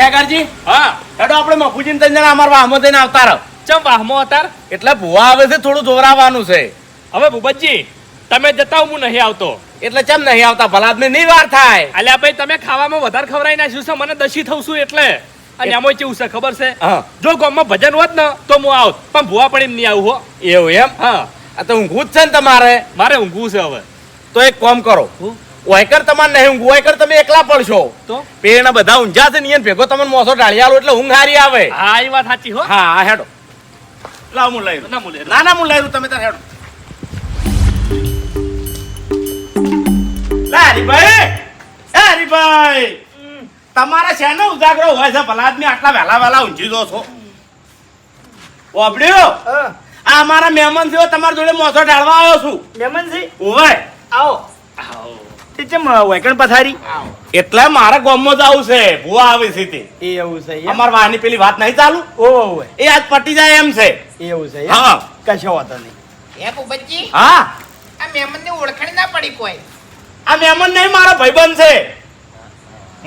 ખેગારજી હા. હેડો આપણે મફુજી ને જણા અમાર વાહમો થઈને આવતા રહો. ચમ વાહમો અતાર? એટલે ભૂવા આવે છે થોડું જોરાવાનું છે. હવે ભૂપતજી તમે જતા હું નહીં આવતો. એટલે ચમ નહીં આવતા? ભલા ને નહીં વાર થાય. અલ્યા ભાઈ તમે ખાવામાં વધારે ખવડાવી નાખ્યું છે મને દશી થઉં છું એટલે. અને એમાં કેવું છે ખબર છે? જો ગામમાં ભજન હોત ને તો હું આવત. પણ ભૂવા પણ એમ નહીં આવું હો. એવું એમ? હા. આ તો ઊંઘવું જ છે ને તમારે. મારે ઊંઘવું છે હવે. તો એક કોમ કરો. વાયકર તમારે નહીં ઊંઘ વાયકર તમે એકલા પડશો. તો? પેણ બધા ઊંઝા છે નિયન ભેગો તમને મોસો ઢાળી આલો એટલે ઊંઘ હારી આવે. હા એ વાત સાચી હો. હા હા હેડો. લાવ મું લઈ ના ના લઈ ના ના મું લઈ તમે તાર હેડો. લારી ભાઈ હારી ભાઈ તમારા શેનો ઉજાગરો હોય છે? ભલા આદમી આટલા વહેલા વહેલા ઊંઘી દો છો. ઓબડ્યો આ અમારા મહેમાન છે તમારા જોડે મોસો ઢાળવા આવ્યો છું. મહેમાનજી ઓવે આવો. તે ચમ વૈકણ પથારી? એટલે મારા ગામમાં જ આવું છે ભૂવા આવી છે તે. એ એવું છે અમાર વાહની પેલી વાત નહીં ચાલુ? ઓવે એ આજ પટી જાય એમ છે. એવું છે હા. કશો વાંધો નહીં. એ ભૂપતજી? હા. આ મહેમાનની ઓળખણી ના પડી કોઈ. આ મહેમાન નહીં મારો ભાઈબંધ છે.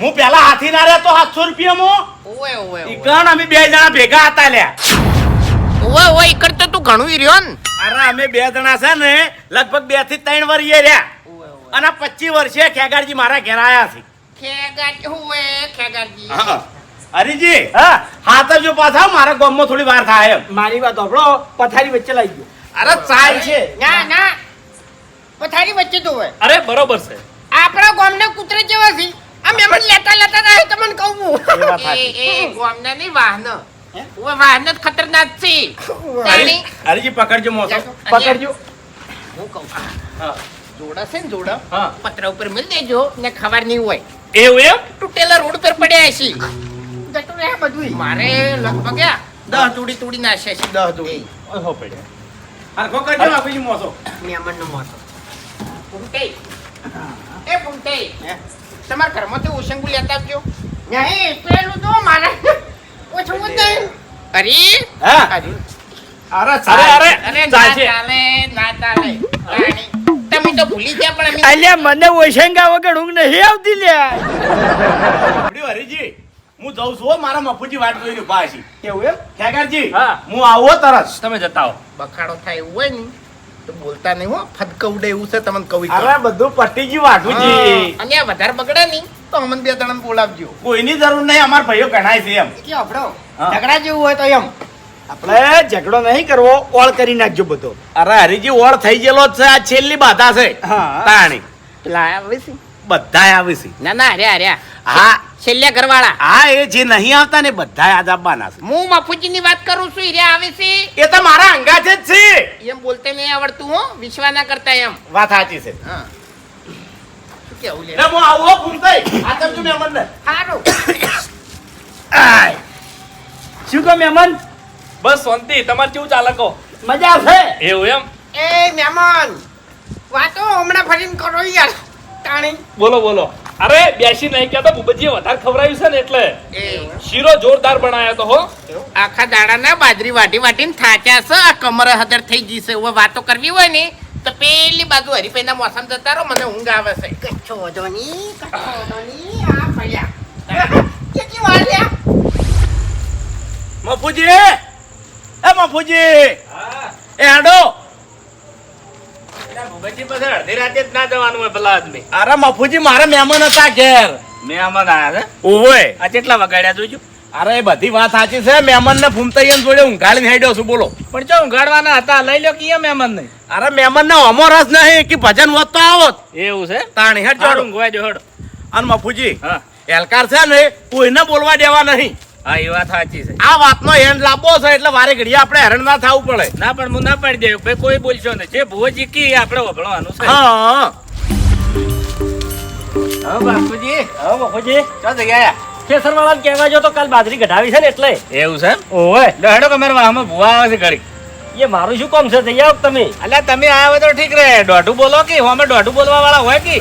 હું પેલા હાથી ના રહેતો સાતસો રૂપિયામાં. મો ઓવે ઈ ઓવે કણ અમે બે જણા ભેગા હતા લ્યા. ઓવે ઓવે ઈકણ તો તું ઘણું ઈ રહ્યો ને. અરે અમે બે જણા છે ને લગભગ બેથી ત્રણ વર્ષ રહ્યા. અને પચીસ વર્ષે ખેગાડજી મારા ઘેર આયા છે. ખેગાટ ઓવે ખેગાટજી હા. હરીજી હા હાથ જો પાછા મારા ગામમાં થોડી વાર થાય એમ. મારી વાત આપણો પથારી વચ્ચે લાગી ગયો. અરે ચાલ છે. ના ના. પથારી વચ્ચે તો હોય. અરે બરોબર છે. આપણા ગામના કૂતરે જેવા છે. આ એમ લેતા લેતા રહે તમને કહું એ વાત એ સાચી. નહીં વાહન. હે? વાહન જ ખતરનાક છે. હરીજી પકડજો મોસો. પકડજો. હું કહું. હા. જોડા છે ને જોડા? હા. પતરા ઉપર મિલ દેજો ને ખબર નહીં હોય. એવું એમ? તૂટેલા રોડ પર પડ્યા છે જતું રહે બધું મારે લગભગ દહ તૂડી તૂડી નાશે છે દહ તૂડી હો પડ્યા. કો કરજો. આપી મોસો મહેમાન નો મોસો પુંટે એ ફૂમતે તમારા તો ઓશંગુ લેતા આવજો. નહીં પેલું તો મારે. ઓછું નહીં અરે હા. અરે. અરે અરે. ચાલ ના ચાલે ના ચાલે. રાણી, તમે તો ભૂલી ગયા પણ અમે અલ્યા મને ઓશંગા વગર ઊંઘ નહીં આવતી લ્યા હરીજી હું જઉં છું મારા મફુજી વાટ જોઈ ઊભા પાછી કેવું એમ? ખેગારજી હા. હું આવો તરત. તમે જતા બખાડો થાય એવું હોય ને તો બોલતા નહીં હો. ફદકવડે એવું છે તમને કવિ અરે બધું પટી ગયું વાઘુજી અને આ વધારે બગડે નહીં તો અમને બે જણા બોલાવજો. કોઈની જરૂર નહીં અમાર ભાઈઓ ગણાય છે એમ. કે આપણો ઝઘડા જેવું હોય તો એમ. આપણે ઝઘડો નહીં કરવો ઓળ કરી નાખજો બધો. અરે હરીજી ઓળ થઈ ગયેલો છે આ છેલ્લી બાધા છે. હા. તાણી. પેલા આવે છે? બધાય આવે છે. ના ના અરે અરે હા. છેલ્લે ઘરવાળા. હા એ જે નહીં આવતા ને બધા આજ આવવાના છે. હું મફુજી ની વાત કરું છું હીરે આવે છે. એ તો મારા અંગાજે જ છે. એમ બોલતે નહીં આવડતું હો. વિશ્વા ના કરતા એમ. વાત સાચી છે. હા. શું કેવું લે? હું આવો આ કરજો. શું કહો મહેમાન બસ શાંતિ. તમારે કેવું ચાલે કહો? મજા છે એવું એમ? એ મહેમાન વાતો હમણાં ફરીને કરો યાર તાણી. બોલો બોલો. અરે બેસી નહીં કહેતો બુબજી વધારે ખવરાયું છે ને એટલે. શીરો જોરદાર બનાવ્યો તો હો. આખા દાડાના બાજરી વાટી વાટીને થાચ્યા છે. આ કમર હદર થઈ ગઈ છે. હવે વાતો કરવી હોય ને તો પેલી બાજુ હરીફાઈના મોસમ જતા રહો મને ઊંઘ આવે છે. કચ્છો વધો ની કચ્છો વધો ની આ ફર્યા કેટલી વાર લ્યા? મફુજી એ મફુજી એ હાડો. ભૂપતજી પછી અડધી રાતે જ ના જવાનું હોય પેલા આદમી. અરે મફુજી મારા મહેમાન હતા ઘેર. મહેમાન આયા છે? ઓવે આ કેટલા વગાડ્યા જોજો. અરે બધી વાત સાચી છે મહેમાન ને ફૂમતાઈ જોડે ઊંઘાડીને હેડ્યો છું બોલો. પણ જો ઊંઘાડવાના હતા લઈ લો કે મહેમાન નહીં અરે મહેમાન ને અમો રસ નહીં કે ભજન હોત આવત. એવું છે? તાણી હેડ જોડો. ઊંઘવા જો હડ. અને મફુજી એલકાર છે ને કોઈને બોલવા દેવા નહીં. હા એ વાત સાચી છે. આ વાતનો એન્ડ લાંબો છે એટલે વારે ઘડી આપણે હેરણ ના થવું પડે. ના પણ હું ના પાડી દે ભાઈ કોઈ બોલશો નહીં. જે ભૂવો જીકી આપણે વભળવાનું છે. હા. હા બાપુજી. હા બાપુજી. ચો જગ્યા કેસર કહેવા જો તો કાલ બાજરી કઢાવી છે ને એટલે. એવું છે ઓવે. હેડો કે મારા વાહમાં ભુવા આવે છે ઘડી એ મારું શું કામ છે? જઈ આવો તમે. અલ્યા તમે આવ્યા હોય તો ઠીક રહે. દોઢું બોલો કે અમે દોઢું બોલવા વાળા હોય કે?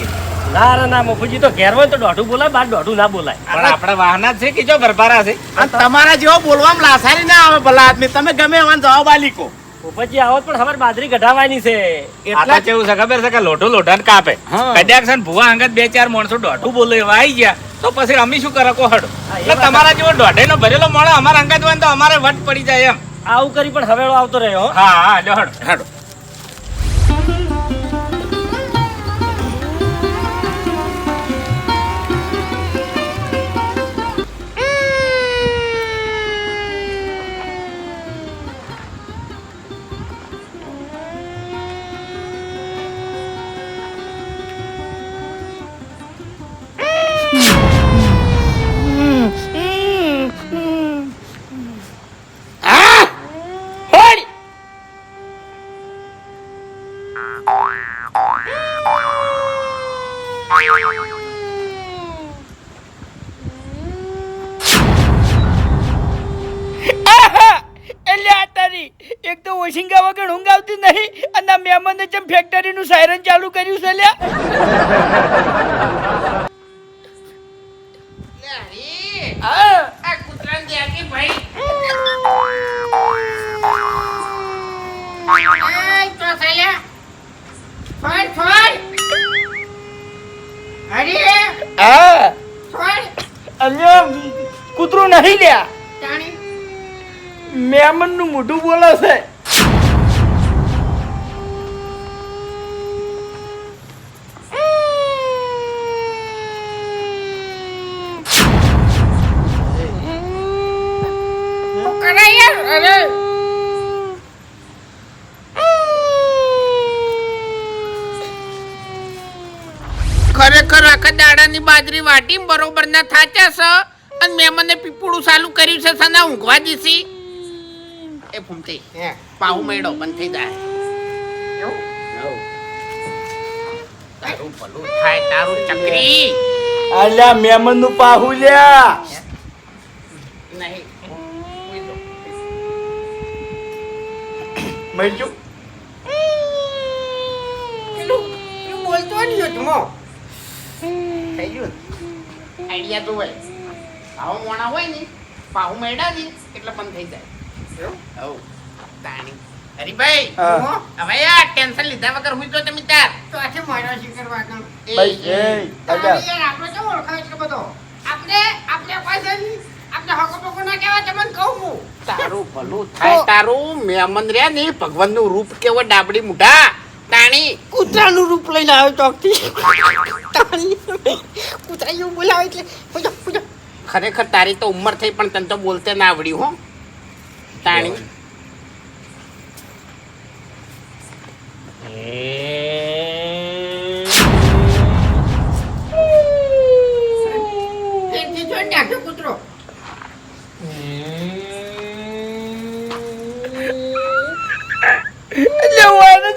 ના ના ના મફુજી તો ઘેર હોય તો દોઢું બોલાય બાર દોઢું ના બોલાય. પણ આપણા વાહના જ છે કે જો ભરપારા છે? તમારા જેવો બોલવામાં લાસારી ના આવે ભલા આદમી. તમે ગમે જવાબ આલી કો. આવો પણ બાજરી કઢાવવાની છે. એટલા કેવું છે ખબર છે કે લોઢું લોઢાને કાપે. કદાચ છે ભુવા અંગત બે ચાર માણસો દોઢું બોલે એવા આવી ગયા તો પછી અમે શું કરે કો હડો? એટલે તમારા જેવો દોઢેનો ભરેલો મોણો અમારા અંગત હોય તો અમારે વટ પડી જાય એમ. આવું કરી પણ હવેળો આવતો રહ્યો હા. હા હેડો. જેમ ફેક્ટરીનું સાયરન ચાલુ કર્યું છે લ્યા. કૂતરું નહીં લ્યા. મેમનનું મોઢું બોલો છે શું કરે યાર? અરે. ખરેખર આખા દાડાની વાટી બરોબર ના થાચા છે અને મેં મને પીપુડું સાલું કર્યું છે સના ઊંઘવા દીસી. એ ફૂમતી પાઉ મેળો બંધ થઈ જાય. તારું ભલું થાય તારું ચકરી. અલ્યા પાહુ લ્યા. નહીં મળજો પેલું પેલું બોલતો નહીં થઈ ગયું આઈડિયા તો હોય. આવો મોણા હોય ને પાહુ મેળા ને એટલે બંધ થઈ જાય. હઉ તાણી. હરીભાઈ હવે યાર ટેન્શન લીધા વગર હું તો તમે તાર તો આજે મારા શિખર વાગણ ભાઈ, એ, અલ્યા. યાર આપણે તો ઓળખાય છે બધો? આપણે આપણે પાસે આપણે હકો પકો ના કહેવા તમને કહું હું. તારું ભલું થાય તારું મેમન રે ને ભગવાનનું રૂપ કેવો ડાબડી મુઢા. તાણી કૂતરાનું રૂપ લઈને આવ્યો ચોકથી. કૂતરા એવું બોલાવે એટલે પૂજો પૂજો. ખરેખર તારી તો ઉંમર થઈ પણ તને તો બોલતે ના આવડ્યું હો. તાણી. કૂતરો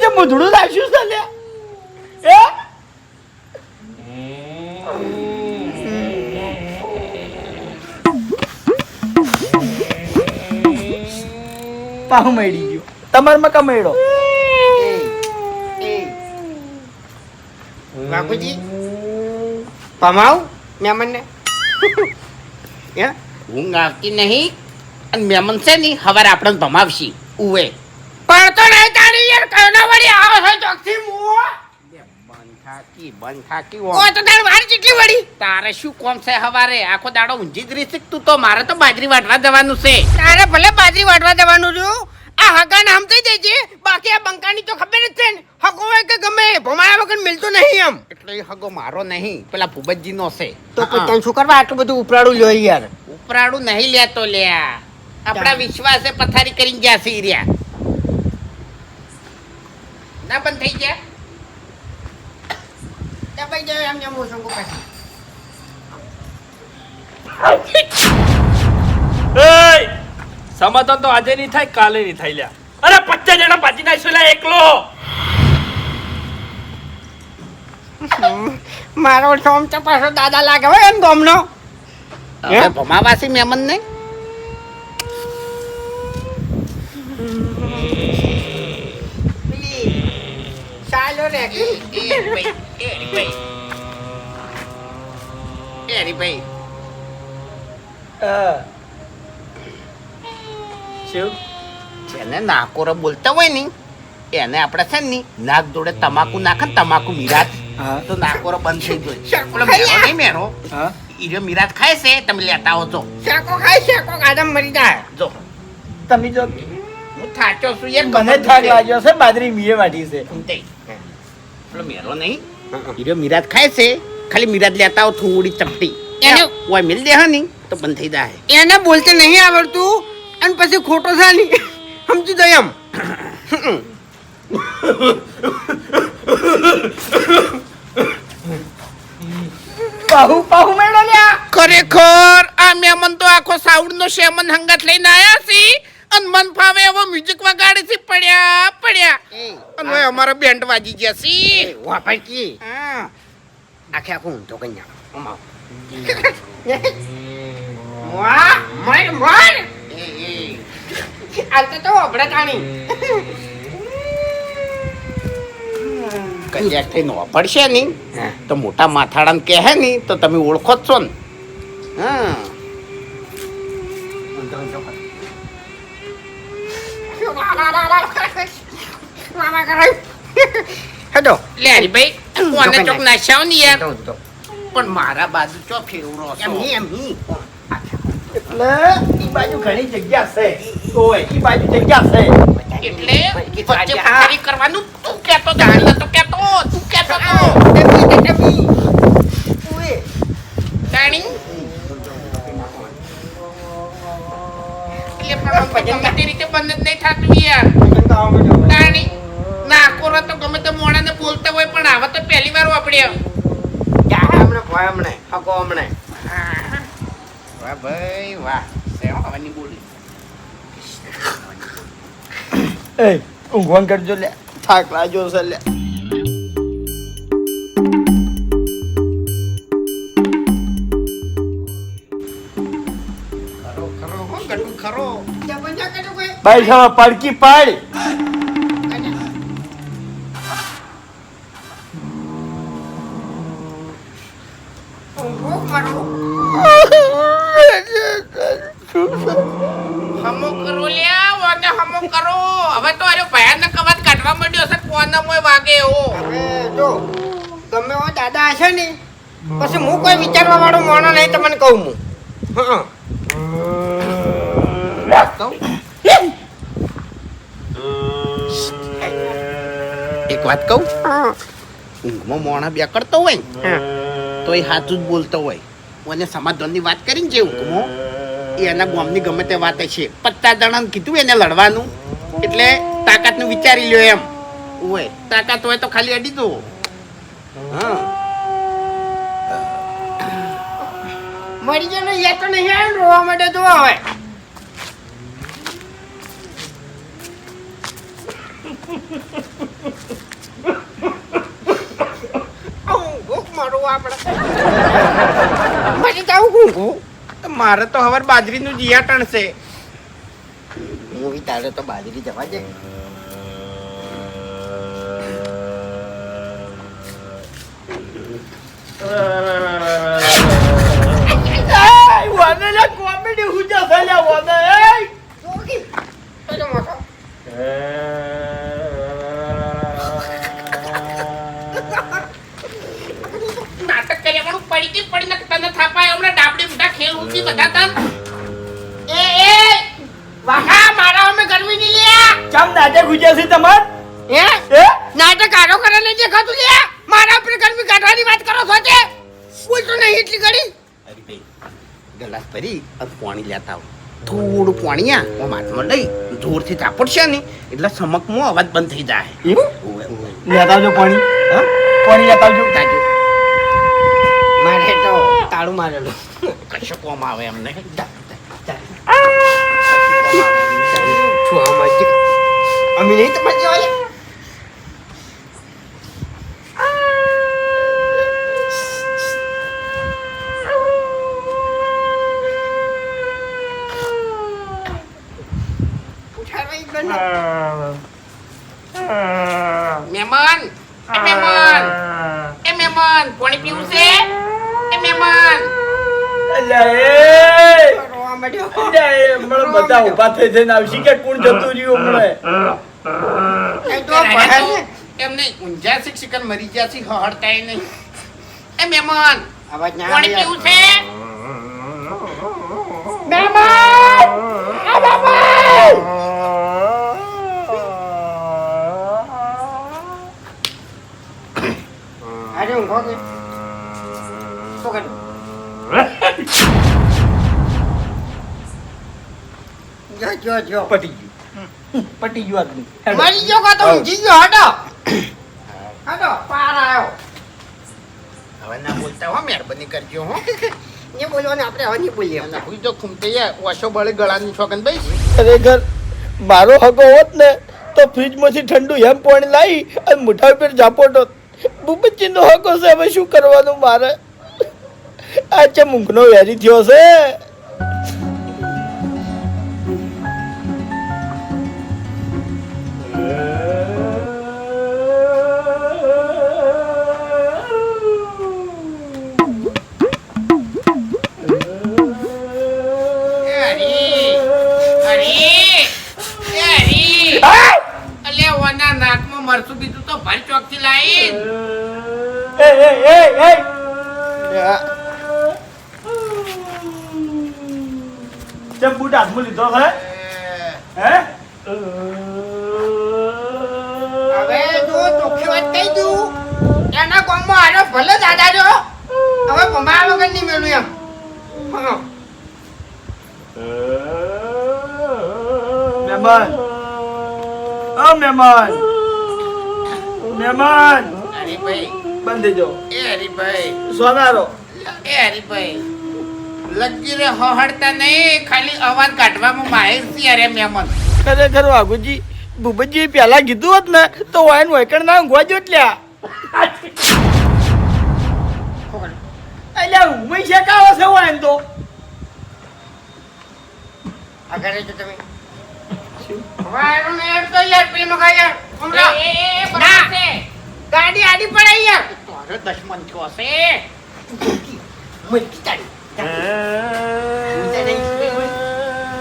જે મૂંધડું રાખ્યું છે લે. એ? પાહુ મળી ગયો. તમારમાં કમેડો બાપુજી પમાવ મહેમાનને હે? ઊંઘ આવતી નહીં અને મેમન છે ને હવાર આપણે ભમાવશી. ઉવે. પણ તો નહીં યાર કરના વળી આવો છો ચોકથી મુઓ બંધાકી બંધાકી ઓ તો તાર વાર કેટલી વળી. તારે શું કોમ છે હવારે? આખો દાડો ઊંઘી જ રહી તું તો? મારે તો બાજરી વાટવા જવાનું છે. તારે ભલે બાજરી વાટવા જવાનું રહ્યું આ હગાને સમજી દેજે બાકી આ બંકાની તો ખબર જ છે ને. હગો હોય કે ગમે ભમાયા વગર મિલતો નહીં એમ. એટલે હગો મારો નહીં. પેલા ભૂપતજી નો છે. તો તમે શું કરવા? આટલું બધું ઉપરાડું લ્યો યાર. ઉપરાડું નહીં લેતો લ્યા. આપણા વિશ્વાસે પથારી કરીને ગયા સી રહ્યા. ના બંધ થઈ ગયા. દબાઈ જાય એમ જેમ ઓછું પાછી એય! સમાધાન તો આજે નહીં થાય કાલે નહીં થાય લ્યા. અરે પચાસ જણા ભાજી નાખશો લ્યા એકલો. મારો સોમ ચપાસો દાદા લાગે હોય એમ ગમનો. ભમાવાસી મેમન ને ચાલો રે હરીભાઈ શું જેને નાકોરો બોલતા હોય ને એને આપણે છે ને નાક જોડે તમાકુ નાખે તમાકુ મીરાત હા. તો નાકોરો બંધ થઈ મેરો નહીં મેરો. હા. ઈરો ખાય છે તમે લેતા આવો છો શેકો ખાય શેકો કાદમ મરી જાય. જો. તમે જો હું થાચો છું યાર. મને થાક લાગ્યો છે બાજરી મીએ વાટી છે. પેલો મેરો નહીં. હીરો મિરાજ ખાય છે ખાલી મિરાજ લેતા આવો થોડી ચપટી. એને- ઓય મિલ દે હા નહીં તો બંધ થઈ જાય. એને બોલતે નહીં આવડતું અને પછી ખોટો છે નહીં. સમજી જાય એમ. પાહુ પાહુ મેળો લ્યા. ખરેખર આ મેમન તો આખો સાઉન્ડ નો શેમન હંગાત લઈને આયા છે. અને મન ફાવે એવો મ્યુઝિક વગાડે છે પડ્યા. પડ્યા અને અમારો બેન્ડ વાજી ગયા છે. વાહ ભાઈ આખે આખું ઊંધો કન્યા અમાવ વાહ મર મર આલતે તો અબડા તાણી. થઈને વાપરશે નહીં? તો મોટા માથાડાને કહે નહીં તો તમે ઓળખો જ છો ને. હા. હેડો. લે હરીભાઈ કોને ચોક નાશ્યાઓ ની યાર? પણ મારા બાજુ ચો ફેવરો છો? એમ નહીં એમ નહીં. એટલે ઈ બાજુ ઘણી જગ્યા છે. ઓય ઈ બાજુ જગ્યા છે. એટલે વચ્ચે ફરી કરવાનું? તું કેતો તો હું નતો કેતો તું કેતો તો તાણી ગમે તે રીતે બંધ જ નહીં થાતું યાર. તાણી ના તો ગમે તે મોણાને બોલતા હોય પણ આવા તો પહેલી વાર વાપર્યા. વાહ ભાઈ વાહ. સેવા હવાની બોલી. એ ઊંઘવાન કરજો લે થાક લાજો છે લે Vai chamar party que party! વાત કહું? ઊંઘમાં મોણા બે કરતો હોય તો એ સાચું જ બોલતો હોય. અને સમાધાનની વાત કરીને જે ઊંઘમાં એ એના ગોમની ગમે તે વાત છે. પત્તા જણાને કીધું એને લડવાનું. એટલે તાકાતનું વિચારી લ્યો એમ. હોય તાકાત હોય તો ખાલી અડી દો હા. મરી ગયો ને યાદ તો નહીં આવે હોય Ha ha ha ha ભૂખ મારું આપણે. હું? જાવ તો મારે તો હવે બાજરીનું જીયા છે મૂવી તારે તો બાજરી જવા દે. એ પાણી લેતા આવું થોડું પાણી આ હું હાથમાં લઈ જોરથી ચાપડશે ને એટલે સમકમાં અવાજ બંધ થઈ જાય. લેતા આવજો પાણી. પાણી લેતા આવજો. તાજો મારે તો તાળું મારેલું. કશું કોમ આવે એમને અમે નહીં તમારે જેવા લે મહેમાન એ મહેમાન એ મહેમાન પાણી પીવું છે એ મહેમાન અલ્યા એ રોવા માંડ્યો અલ્યા એ હમણાં બધા ઊભા થઈ થઈને આવશે કે કોણ જતું રહ્યું હમણાં. એમને ઊંઝા શિક્ષકન મરી ગયા છે હળતાય નહીં. એ મહેમાન અવાજ ના કોણ છે? જો જો જો. પટી ગયું. પટી ગયું આદમી મરી ગયો કા તો જી ગયો હટો હટો પાર આવ્યો હવે ના બોલતા હો મહેરબાની કરજો હો. એ બોલવાનું આપણે હવે નહીં બોલીએ. અને હુઈ તો ખૂમતે ઓશો બળે ગળાની છોકન ભાઈ ખરેખર મારો હકો હોત ને તો ફ્રીજમાંથી ઠંડુ એમ પાણી લાવી અને મોઢા ઉપર ઝાપોટો. બુબચ્ચીનો હગો છે હવે શું કરવાનું મારે? આ ચમ ઊંઘનો વેરી થયો છે નહીં મેળું એમ હા. મહેમાન. ઓ મહેમાન. મહેમાન. હરીભાઈ. બંધ દેજો એ હરીભાઈ. સોનારો. એ હરીભાઈ. લગી રે હહડતા નહીં ખાલી અવાજ કાઢવામાં માહિર છે અરે મહેમાન. ખરેખર વાઘુજી ભૂપતજી પહેલા કીધું હોત ને તો વાયન વૈકણ ના ઊંઘવા જો લ્યા. અલ્યા ઊંઘમાં શેકાવો છે વાયન તો. આગળ રહેજો તમે. વાયરો ને એમ તો યાર પેલી મગાઈ યાર. હમણાં. એ, એ, બરાબર. ગાડી આડી પડાઈ યાર. તારો દશમન થયો છે મરકી તારી.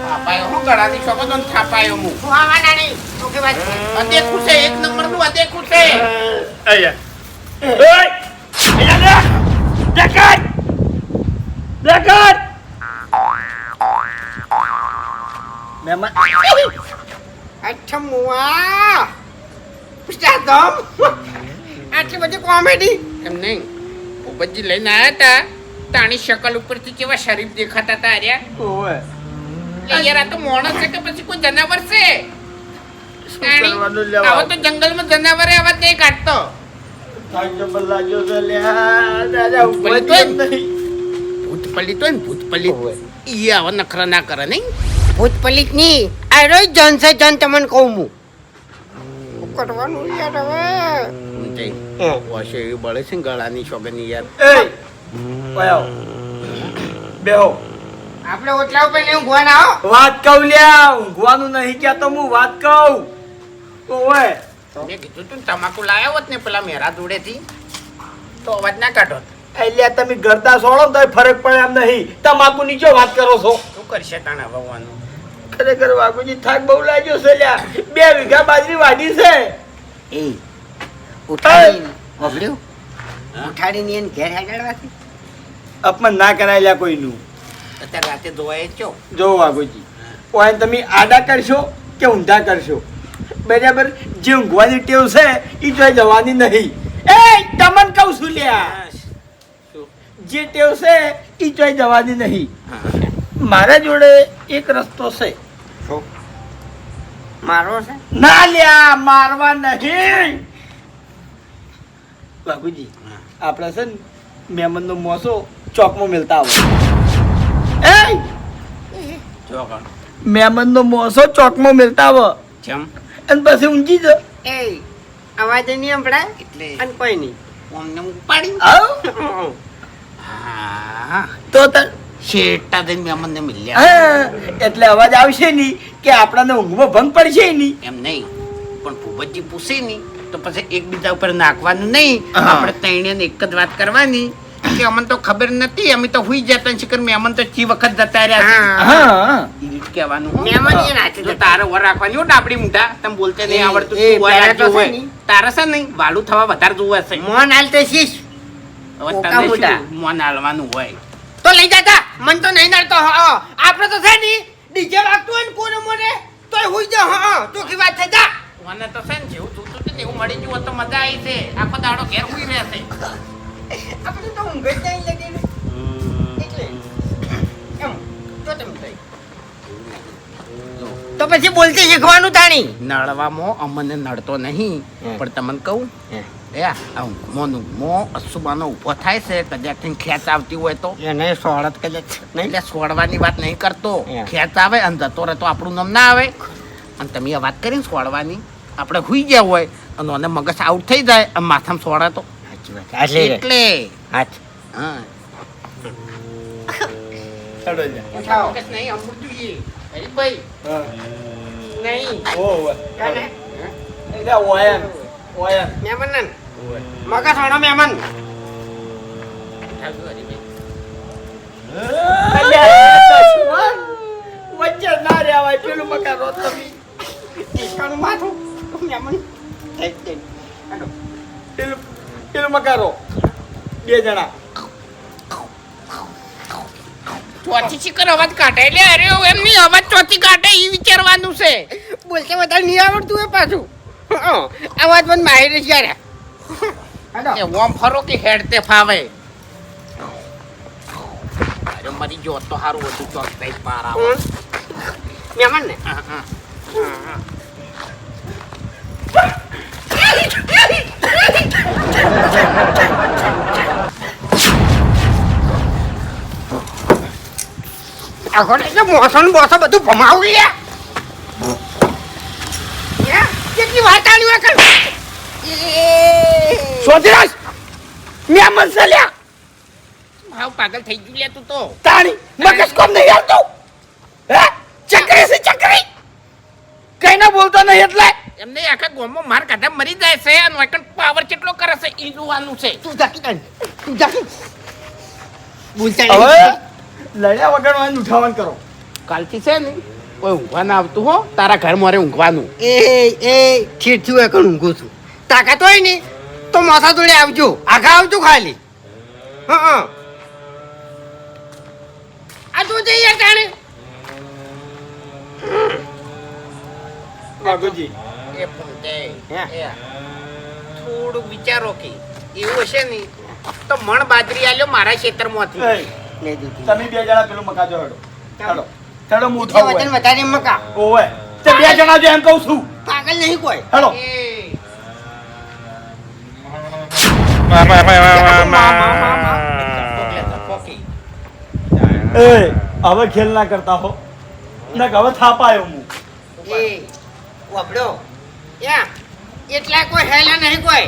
થાપાયો. હું ગળાની તો થાપાયો હું. હું આવવાના નહીં. ચોખ્ખી વાત અદેખું છે એક નંબરનું અદેખું છે. અહીંયા ઓય. દેખાય. દેખાય મહેમાન અચ્છા મુઆ પુષ્ટા આટલી બધી કોમેડી એમ નહીં ભૂપતજી લઈને આવ્યા હતા તાણી શકલ ઉપરથી કેવા શરીફ દેખાતા હતા અર્યા ઓવે. યાર આ તો માણસ છે કે પછી કોઈ જનાવર છે? આવો તો જંગલમાં જનાવરે આવા નહીં કાઢતો. થાક લાગ્યો છે લ્યા. દાદા. જ નહીં. ભૂત હોય તો ને ભૂત પલ્લી ઈ આવા નખરા ના કરે નહીં. ભૂત પલિતની આ રોજ જન છે જન તમને કહું હું. કરવાનું યાર હવે. વાશે એ. બળે છે ગળાની શોગની યાર. એ. બેહો. આપણે ઓટલા ઉપર નહીં ઊંઘવા ના હો. વાત કહું લ્યા ઊંઘવાનું નહીં કહેતો હું વાત કહું. ઓવે. મેં કીધું તું તમાકુ લાવ્યો હોત ને પેલા મેરા જોડેથી તો અવાજ ના કાઢો અલ્યા તમે ગરદા સોળો તો ફરક પડે એમ નહીં. તમાકુ નીચો વાત કરો છો? શું કરશે તાણા ભગવાનું ખરેખર વાઘુજી થાક બહુ લાગ્યો છે લ્યા બે વીઘા બાજરી વાઢી છે. એ ઉઠાડી મોકલ્યું? ઉઠાડીને એને ઘેર હેડાડવાથી અપમાન ના કરાયેલા લ્યા કોઈનું. અત્યારે રાતે ધોવાય છો? જો વાઘુજી ઓય તમે આડા કરશો કે ઊંધા કરશો? બરાબર જે ઊંઘવાની ટેવ છે એ જોઈ જવાની નહીં. એ તમને કહું છું લ્યા જે ટેવ છે એ ચોઈ જવાની નહીં. મારા જોડે એક રસ્તો છે. મારવો છે? ના લ્યા મારવા નહીં. બાબુજી આપણે છે ને મહેમાનનો મોસો ચોકમાં મિલતા આવો. એ મહેમાનનો મોસો ચોકમાં મિલતા આવો. જેમ? અને પછી ઊંઘી જ. એ અવાજ નહીં સંભળાય? એટલે અને કોઈ નહીં. ઓમને ઉપાડી આવ તો શેટા દઈને અમને મિલ્યા. એટલે અવાજ આવશે નહીં કે આપણાને ઊંઘમાં ભંગ પડશે નહીં. એમ નહીં પણ ભૂપતજી પૂછે નહીં તો પછી એકબીજા ઉપર નાખવાનું નહીં. આપણે ત્રણેયને એક જ વાત કરવાની કે અમને તો ખબર નથી અમે તો હુઈ જતા શિકર મહેમાન તો ચી વખત જતા રહ્યા રીત કહેવાનું મેમન એ નાચે તો તારે ઓર રાખવાની ઓટ આપડી મૂઠા તમ બોલતે નહીં આવડતું. તારે છે નહીં. વાલું થવા વધારે જોવે છે મોન હાલતે શીશ. હાલવાનું હોય? તો લઈ જતા. મન તો નહીં નડતો હા આપણે તો છે ને ડીજે વાગતું હોય ને કોને મોને તોય હુઈ જા હા ચોખ્ખી વાત થઈ જા. મને તો છે ને જેવું તું તું એવું મળી ગયું તો મજા આવી છે. આખો દાડો ઘેર હુઈ રહેશે. આપણે તો ઊંઘ જ નહીં લગી પછી બોલતી શીખવાનું તાણી. નળવામાં અમને નડતો નહીં. પણ તમને કહું મોનું મો અસુબાનો ઊભો થાય છે કદાચ ખેંચ આવતી હોય તો. એને સોળત કદાચ નહીં? એટલે છોડવાની વાત નહીં કરતો. ખેંચ આવે અને જતો રહેતો આપણું નામ ના આવે. અને તમે વાત કરીને છોડવાની આપણે હુઈ ગયા હોય અને મને મગજ આઉટ થઈ જાય અને માથામાં છોડે તો. એટલે. હાચ. હા. હેડો જા. મગજ નહીં અમૃત જોઈએ. હરીભાઈ નહીં ઓવે. કાને? એટલે ઓયન ઓયન મહેમાન ને મગજ વાળો મહેમાન. વચ્ચે ના રહેવાય પેલું મકાન તમે ઈશ્વરનું માથું મહેમાન. પેલું પેલું મકારો બે જણા ચોથી શિખર અવાજ કાઢે. એટલે અરે એમની અવાજ ચોથી કાઢે એ વિચારવાનું છે. બોલતે વધારે નહીં આવડતું એ પાછું? અવાજ મને માહિર જ યાર ઓમ ફરો કે હેડતે ફાવે. અરે મરી ગયો તો સારું હતું ચોક થઈ પાર આવે હં. મહેમાન ને? હા, હા. આખો એટલે મોસો બોસો બધું ભમાવું લે. કેટલી વાત આલી હોય? એ. સોધરાજ મહેમાન છે હાવ પાગલ થઈ ગયું લે તું તો. તાણી મગજ કોમ નહીં આવતું હે? ચકરી છે ચકરી. કઈ ના બોલતો નહીં એટલે. એમને આખા ગોમો માર કાઢા મરી જાય છે અને વાકણ પાવર કેટલો કરે છે? ઈ જોવાનું છે. તું જાકી તું જાકી. બોલતા હવે. લડ્યા વગર ઉઠાવવાનું કરો. કાલથી છે ને કોઈ ઊંઘવા ના આવતું હો તારા ઘર મારે ઊંઘવાનું. એ એ ઠીઠ થયું કણ ઊંઘું છું. તાકાત હોય ને તો માથા જોડે આવજો. આઘા આવજો ખાલી. હં હં. આ તો જઈએ તાણે બાબુજી એ પણ હે? એ. થોડું વિચારો કે એવું હશે ને તો મણ બાજરી આલ્યો મારા ખેતરમાંથી. લઈ દીધી તમે બે જણા પેલું મકાજો હેડો. હેડો. હેડો હું ઉઠાવું વજન વધારે મકા. ઓવે. તે બે જણા જો એમ કહું છું. પાગલ નહીં કોઈ. હેડો. એ. હવે ખેલ ના કરતા હો. ના હવે થાપાયો હું એ વાપડો યા એટલા કોઈ હેલા નહીં કોઈ.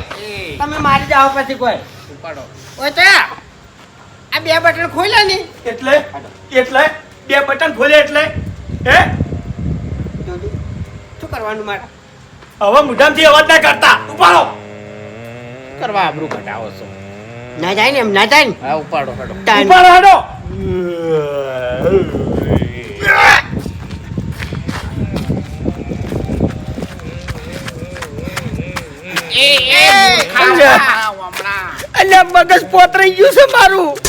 તમે મારી જાઓ પછી કોઈ. ઉપાડો. ઓય તો આ બે બટન ખોલ્યા ને? એટલે એટલે બે બટન ખોલે એટલે હે? શું કરવાનું મારે? હવે મુઢામથી અવાજ ના કરતા. ઉપાડો. કરવા આબરૂ ઘટાવો છો. ના જાય ને એમ ના જાય ને? હા ઉપાડો હડો. ઉપાડો હેડો. અલ્યા મગજ પોતરાઈ ગયું છે મારું.